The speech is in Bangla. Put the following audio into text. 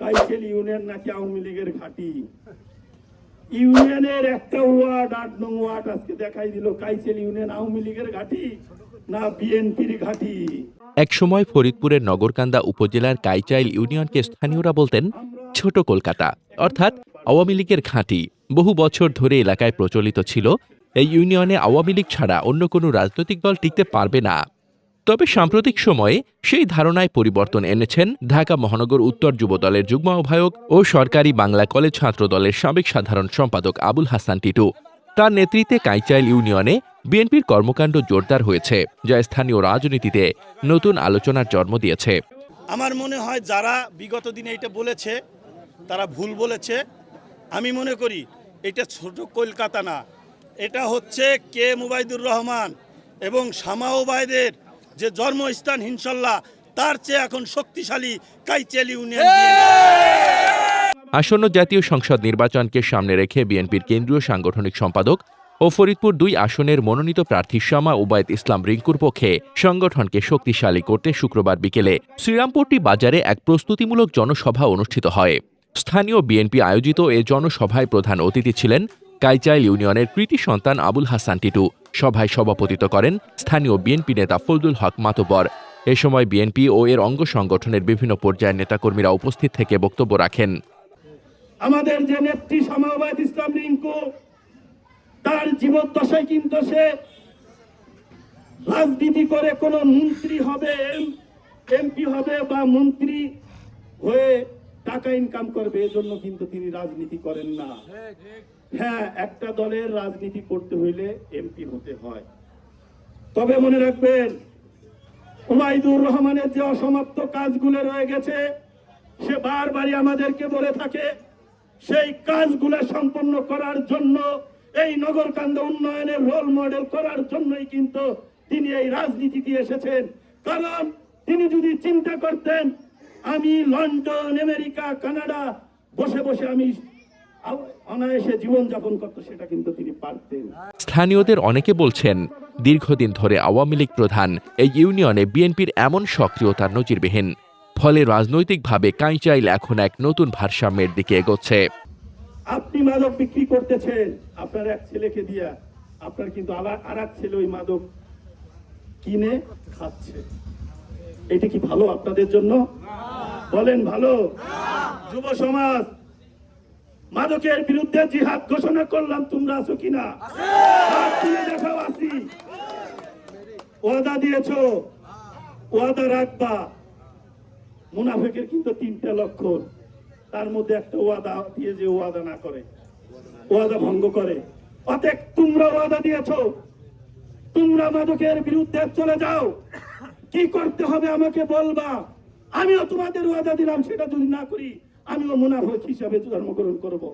কাইসেল ইউনিয়ন নাকি আওয়ামী লীগের ঘাঁটি? ইউনিয়নের একটা ওয়ার্ড, আট নং ওয়ার্ড আজকে দেখাই দিল। কাইসেল ইউনিয়ন আওয়ামী লীগের ঘাঁটি না বিএনপির ঘাঁটি? একসময় ফরিদপুরের নগরকান্দা উপজেলার কাইচাইল ইউনিয়নকে স্থানীয়রা বলতেন ছোট কলকাতা, অর্থাৎ আওয়ামী লীগের ঘাঁটি। বহু বছর ধরে এলাকায় প্রচলিত ছিল, এই ইউনিয়নে আওয়ামী লীগ ছাড়া অন্য কোনো রাজনৈতিক দল টিকতে পারবে না। তবে সাম্প্রতিক সময়ে সেই ধারণায় পরিবর্তন এনেছেন ঢাকা মহানগর উত্তর যুব দলের যুগ্ম আহ্বায়ক ও সরকারি বাংলা কলেজ ছাত্র দলের সাবেক সাধারণ সম্পাদক আবুল হাসান টিটু। তার নেতৃত্বে কাইচাইল ইউনিয়নে বিএনপির কর্মকাণ্ড জোরদার হয়েছে, যা স্থানীয় রাজনীতিতে নতুন আলোচনার জন্ম দিয়েছে। আমার মনে হয় যারা বিগত দিনে এটা বলেছে, তারা ভুল বলেছে। আমি মনে করি এটা ছোট কলকাতা না, এটা হচ্ছে কে মুবাইদুর রহমান এবং শামা ওবায়দের যে জন্মস্থান হিনশাল্লাহ তার চেয়ে এখন শক্তিশালী কাইচেল ইউনিয়ন আসন্ন জাতীয় সংসদ নির্বাচনকে সামনে রেখে বিএনপির কেন্দ্রীয় সাংগঠনিক সম্পাদক ও ফরিদপুর দুই আসনের মনোনীত প্রার্থী শামা উবায়দ ইসলাম রিঙ্কুর পক্ষে সংগঠনকে শক্তিশালী করতে শুক্রবার বিকেলে শ্রীরামপুরটি বাজারে এক প্রস্তুতিমূলক জনসভা অনুষ্ঠিত হয়। স্থানীয় বিএনপি আয়োজিত এ জনসভায় প্রধান অতিথি ছিলেন কাইচাইল ইউনিয়নের কৃতি সন্তান আবুল হাসান টিটু। সভায় সভাপতিত্ব করেন স্থানীয় বিএনপি নেতা ফজলুল হক মাতবর। এ সময় বিএনপি ও এর অঙ্গ সংগঠনের বিভিন্ন পর্যায়ের নেতাকর্মীরা উপস্থিত থেকে বক্তব্য রাখেন। আমাদের যে নেত্রী সামাবাদ ইসলাম রিঙ্কু, তার জীবদ্দশায় কিন্তু সে রাজনীতি করে কোন মন্ত্রী হবে এমপি হবে বা মন্ত্রী হয়ে টাকা ইনকাম করবে, এজন্য কিন্তু তিনি রাজনীতি করেন না। হ্যাঁ একটা দলের রাজনীতি করতে হইলে এমপি হতে হয়। তবে মনে রাখবেন উমাইদুর রহমানের যে অসমাপ্ত কাজগুলো রয়ে গেছে, সে বারবারই আমাদেরকে বলে থাকে, সেই কাজগুলো সম্পন্ন করার জন্য, এই নগরকান্দ উন্নয়নের রোল মডেল করার জন্যই কিন্তু তিনি এই রাজনীতিতে এসেছেন। কারণ তিনি যদি চিন্তা করতেন আমি লন্ডন আমেরিকা কানাডা বসে বসে আমি অনায়াসে জীবনযাপন করতে সেটা কিন্তু তিনি পারতেন। স্থানীয়দের অনেকে বলছেন দীর্ঘদিন ধরে আওয়ামী লীগ প্রধান এই ইউনিয়নে বিএনপির এমন সক্রিয়তার নজিরবিহীন ফলে রাজনৈতিকভাবে কাইচাইল এখন এক নতুন ভারসাম্যের দিকে এগোচ্ছে। আপনি মাদক বিক্রি করতেছেন আপনার এক ছেলেকে দিয়া আপনার কিন্তু আর এক ছেলে ওই মাদক কিনে খাচ্ছে। এটা কি ভালো আপনাদের জন্য? বলেন ভালো। যুব সমাজ, মাদকের বিরুদ্ধে জিহাদ ঘোষণা করলাম, তোমরা আছো কিনা? দেখাও, আসি। ওয়াদা দিয়েছ, ওয়াদা রাখবা। মুনাফেকের কিন্তু তিনটা লক্ষণ। তার মধ্যে একটা ওয়াদা দিয়ে যে ওয়াদা না করে, ওয়াদা ভঙ্গ করে। অতএব তোমরা ওয়াদা দিয়েছ। তোমরা মাদকের বিরুদ্ধে চলে যাও। কি করতে হবে আমাকে বলবা? আমিও তোমাদের ওয়াদা দিলাম সেটা যদি না করি আমিও মুনাফক হিসাবে জন্মগ্রহণ করব।